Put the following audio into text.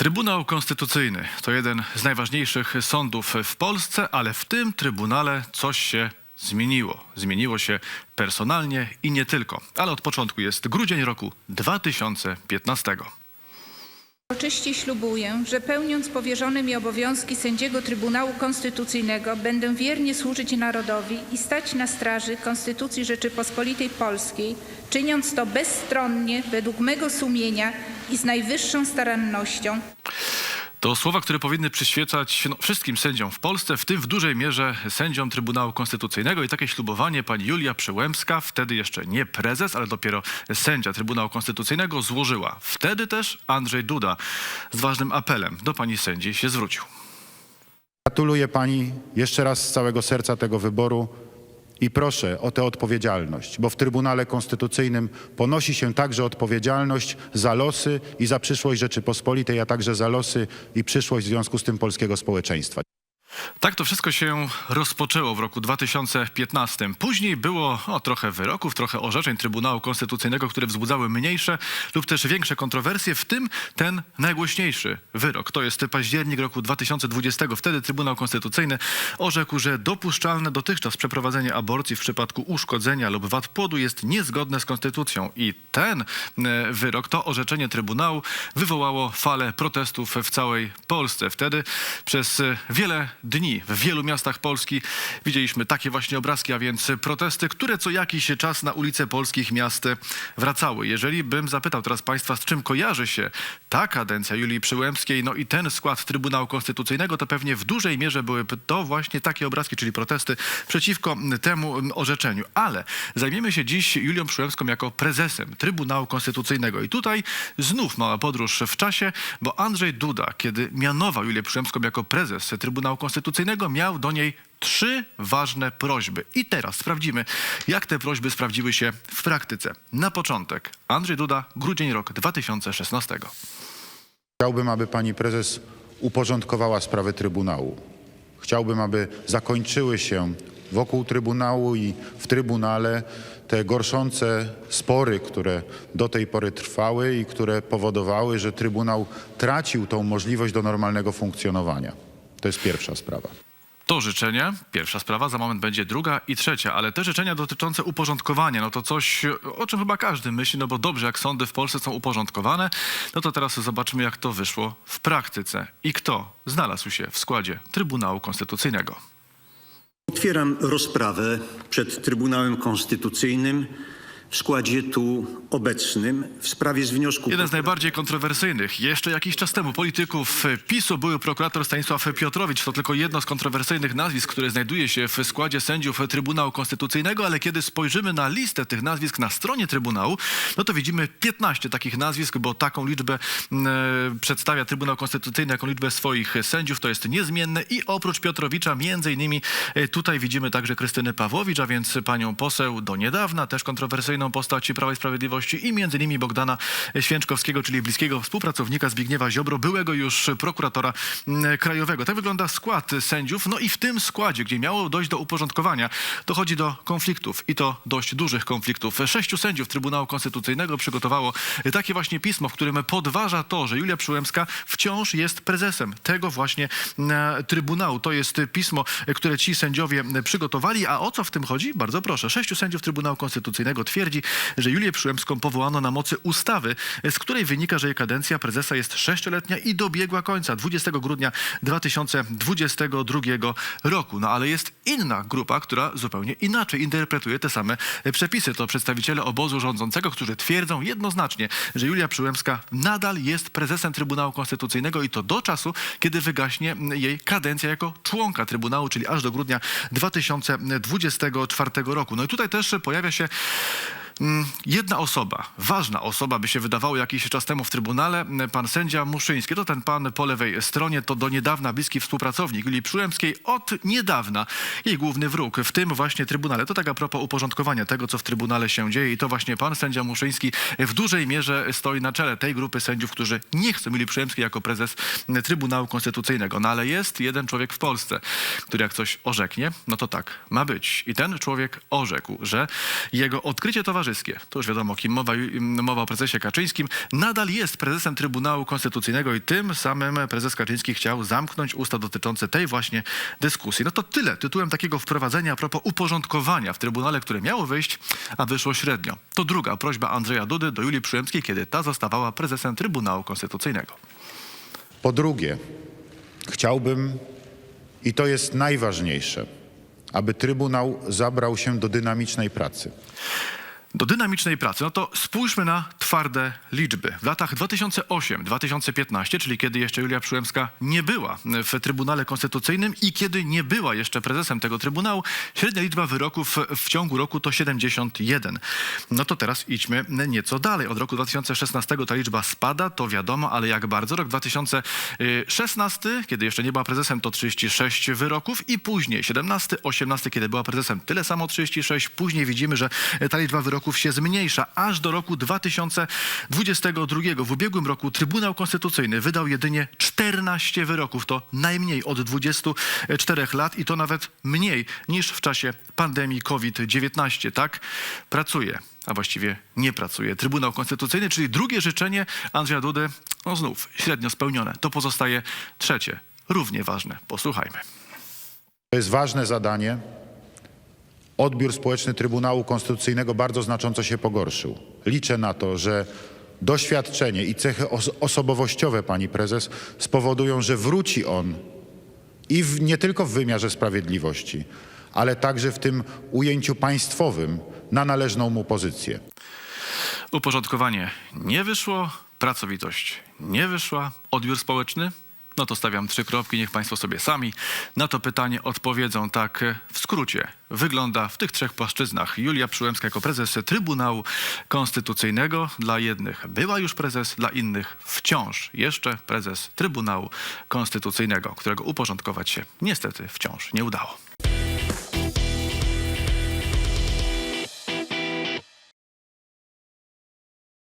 Trybunał Konstytucyjny to jeden z najważniejszych sądów w Polsce, ale w tym Trybunale coś się zmieniło. Zmieniło się personalnie i nie tylko. Ale od początku jest grudzień roku 2015. Uroczyście ślubuję, że pełniąc powierzone mi obowiązki sędziego Trybunału Konstytucyjnego będę wiernie służyć narodowi i stać na straży Konstytucji Rzeczypospolitej Polskiej, czyniąc to bezstronnie, według mego sumienia i z najwyższą starannością, To słowa, które powinny przyświecać no, wszystkim sędziom w Polsce, w tym w dużej mierze sędziom Trybunału Konstytucyjnego. I takie ślubowanie pani Julia Przyłębska, wtedy jeszcze nie prezes, ale dopiero sędzia Trybunału Konstytucyjnego, złożyła. Wtedy też Andrzej Duda z ważnym apelem do pani sędzi się zwrócił. Gratuluję pani jeszcze raz z całego serca tego wyboru i proszę o tę odpowiedzialność, bo w Trybunale Konstytucyjnym ponosi się także odpowiedzialność za losy i za przyszłość Rzeczypospolitej, a także za losy i przyszłość w związku z tym polskiego społeczeństwa. Tak to wszystko się rozpoczęło w roku 2015. Później było o, trochę wyroków, trochę orzeczeń Trybunału Konstytucyjnego, które wzbudzały mniejsze lub też większe kontrowersje, w tym ten najgłośniejszy wyrok. To jest październik roku 2020. Wtedy Trybunał Konstytucyjny orzekł, że dopuszczalne dotychczas przeprowadzenie aborcji w przypadku uszkodzenia lub wad płodu jest niezgodne z konstytucją. I ten e, wyrok, to orzeczenie Trybunału wywołało falę protestów w całej Polsce. Wtedy przez e, wiele dni w wielu miastach Polski widzieliśmy takie właśnie obrazki, a więc protesty, które co jakiś czas na ulice polskich miast wracały. Jeżeli bym zapytał teraz Państwa, z czym kojarzy się ta kadencja Julii Przyłębskiej, no i ten skład Trybunału Konstytucyjnego, to pewnie w dużej mierze były to właśnie takie obrazki, czyli protesty przeciwko temu orzeczeniu. Ale zajmiemy się dziś Julią Przyłębską jako prezesem Trybunału Konstytucyjnego. I tutaj znów mała podróż w czasie, bo Andrzej Duda, kiedy mianował Julię Przyłębską jako prezes Trybunału Konstytucyjnego, miał do niej trzy ważne prośby. I teraz sprawdzimy, jak te prośby sprawdziły się w praktyce. Na początek Andrzej Duda, grudzień rok 2016. Chciałbym, aby pani prezes uporządkowała sprawy Trybunału. Chciałbym, aby zakończyły się wokół Trybunału i w Trybunale te gorszące spory, które do tej pory trwały i które powodowały, że Trybunał tracił tą możliwość do normalnego funkcjonowania. To jest pierwsza sprawa. To życzenie, pierwsza sprawa, za moment będzie druga i trzecia, ale te życzenia dotyczące uporządkowania, no to coś, o czym chyba każdy myśli, no bo dobrze, jak sądy w Polsce są uporządkowane, no to teraz zobaczmy, jak to wyszło w praktyce i kto znalazł się w składzie Trybunału Konstytucyjnego. Otwieram rozprawę przed Trybunałem Konstytucyjnym w składzie tu obecnym w sprawie z wniosku Jeden z najbardziej kontrowersyjnych jeszcze jakiś czas temu polityków PiSu były prokurator Stanisław Piotrowicz. To tylko jedno z kontrowersyjnych nazwisk, które znajduje się w składzie sędziów Trybunału Konstytucyjnego, ale kiedy spojrzymy na listę tych nazwisk na stronie Trybunału, no to widzimy 15 takich nazwisk, bo taką liczbę mm, e, przedstawia Trybunał Konstytucyjny jako liczbę swoich sędziów. To jest niezmienne i oprócz Piotrowicza między innymi e, tutaj widzimy także Krystynę Pawłowicz, a więc panią poseł do niedawna, też kontrowersyjną postać Prawa i Sprawiedliwości i między innymi Bogdana Święczkowskiego, czyli bliskiego współpracownika Zbigniewa Ziobro, byłego już prokuratora mm, krajowego. Tak wygląda skład sędziów. No i w tym składzie, gdzie miało dojść do uporządkowania, dochodzi do konfliktów i to dość dużych konfliktów. Sześciu sędziów Trybunału Konstytucyjnego przygotowało takie właśnie pismo, w którym podważa to, że Julia Przyłębska wciąż jest prezesem tego właśnie e, Trybunału. To jest pismo, które ci sędziowie przygotowali. A o co w tym chodzi? Bardzo proszę. Sześciu sędziów Trybunału Konstytucyjnego twierdzi, że Julię Przyłębską powołano na mocy ustawy, z której wynika, że jej kadencja prezesa jest sześcioletnia i dobiegła końca 20 grudnia 2022 roku. No ale jest inna grupa, która zupełnie inaczej interpretuje te same przepisy. To przedstawiciele obozu rządzącego, którzy twierdzą jednoznacznie, że Julia Przyłębska nadal jest prezesem Trybunału Konstytucyjnego i to do czasu, kiedy wygaśnie jej kadencja jako członka Trybunału, czyli aż do grudnia 2024 roku. No i tutaj też pojawia się Jedna osoba, ważna osoba, by się wydawało jakiś czas temu w Trybunale, pan sędzia Muszyński, to ten pan po lewej stronie, to do niedawna bliski współpracownik Julii Przyłębskiej, od niedawna jej główny wróg w tym właśnie Trybunale. To tak a propos uporządkowania tego, co w Trybunale się dzieje i to właśnie pan sędzia Muszyński w dużej mierze stoi na czele tej grupy sędziów, którzy nie chcą Julii Przyłębskiej jako prezes Trybunału Konstytucyjnego. No ale jest jeden człowiek w Polsce, który jak coś orzeknie, no to tak ma być. I ten człowiek orzekł, że jego odkrycie towarzyskie towarzyskie. To już wiadomo, kim mowa, mowa o prezesie Kaczyńskim. Nadal jest prezesem Trybunału Konstytucyjnego i tym samym prezes Kaczyński chciał zamknąć usta dotyczące tej właśnie dyskusji. No to tyle tytułem takiego wprowadzenia a propos uporządkowania w Trybunale, które miało wyjść, a wyszło średnio. To druga prośba Andrzeja Dudy do Julii Przyłębskiej, kiedy ta zostawała prezesem Trybunału Konstytucyjnego. Po drugie, chciałbym, i to jest najważniejsze, aby Trybunał zabrał się do dynamicznej pracy. Do dynamicznej pracy, no to spójrzmy na twarde liczby. W latach 2008-2015, czyli kiedy jeszcze Julia Przyłębska nie była w Trybunale Konstytucyjnym i kiedy nie była jeszcze prezesem tego Trybunału, średnia liczba wyroków w ciągu roku to 71. No to teraz idźmy nieco dalej. Od roku 2016 ta liczba spada, to wiadomo, ale jak bardzo. Rok 2016, kiedy jeszcze nie była prezesem, to 36 wyroków i później 17, 18, kiedy była prezesem, tyle samo 36. Później widzimy, że ta liczba wyroków się zmniejsza aż do roku 2022. W ubiegłym roku Trybunał Konstytucyjny wydał jedynie 14 wyroków. To najmniej od 24 lat i to nawet mniej niż w czasie pandemii COVID-19. Tak pracuje, a właściwie nie pracuje Trybunał Konstytucyjny, czyli drugie życzenie Andrzeja Dudy, no znów średnio spełnione. To pozostaje trzecie, równie ważne. Posłuchajmy. To jest ważne zadanie. Odbiór społeczny Trybunału Konstytucyjnego bardzo znacząco się pogorszył. Liczę na to, że doświadczenie i cechy os- osobowościowe pani prezes spowodują, że wróci on i w, nie tylko w wymiarze sprawiedliwości, ale także w tym ujęciu państwowym na należną mu pozycję. Uporządkowanie nie wyszło, pracowitość nie wyszła, odbiór społeczny? No to stawiam trzy kropki, niech Państwo sobie sami na to pytanie odpowiedzą. Tak w skrócie wygląda w tych trzech płaszczyznach Julia Przyłębska jako prezes Trybunału Konstytucyjnego. Dla jednych była już prezes, dla innych wciąż jeszcze prezes Trybunału Konstytucyjnego, którego uporządkować się niestety wciąż nie udało.